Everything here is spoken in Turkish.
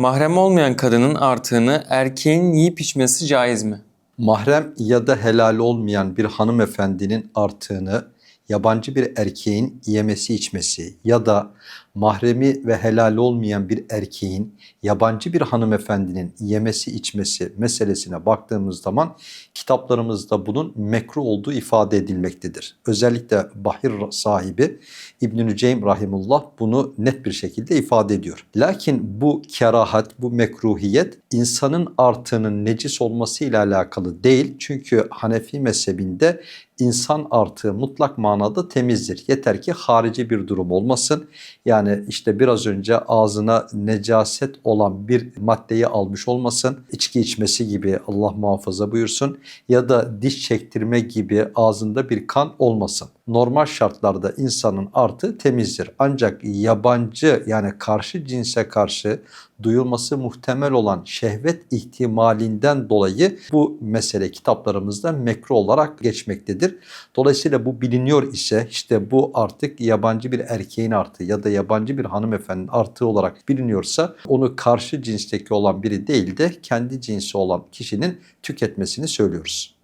Mahrem olmayan kadının artığını erkeğin yiyip içmesi caiz mi? Mahrem ya da helal olmayan bir hanımefendinin artığını yabancı bir erkeğin yemesi içmesi ya da mahremi ve helal olmayan bir erkeğin yabancı bir hanımefendinin yemesi içmesi meselesine baktığımız zaman kitaplarımızda bunun mekruh olduğu ifade edilmektedir. Özellikle Bahir sahibi İbn-i Ceym Rahimullah bunu net bir şekilde ifade ediyor. Lakin bu kerahat, bu mekruhiyet insanın artığının necis olması ile alakalı değil. Çünkü Hanefi mezhebinde insan artığı mutlak manada temizdir. Yeter ki harici bir durum olmasın. Yani işte biraz önce ağzına necaset olan bir maddeyi almış olmasın. İçki içmesi gibi Allah muhafaza buyursun. Ya da diş çektirme gibi ağzında bir kan olmasın. Normal şartlarda insanın artığı temizdir. Ancak yabancı yani karşı cinse karşı duyulması muhtemel olan şehvet ihtimalinden dolayı bu mesele kitaplarımızda mekruh olarak geçmektedir. Dolayısıyla bu biliniyor ise işte bu artık yabancı bir erkeğin artığı ya da yabancı bir hanımefendinin artığı olarak biliniyorsa onu karşı cinsteki olan biri değil de kendi cinsi olan kişinin tüketmesini söylüyoruz.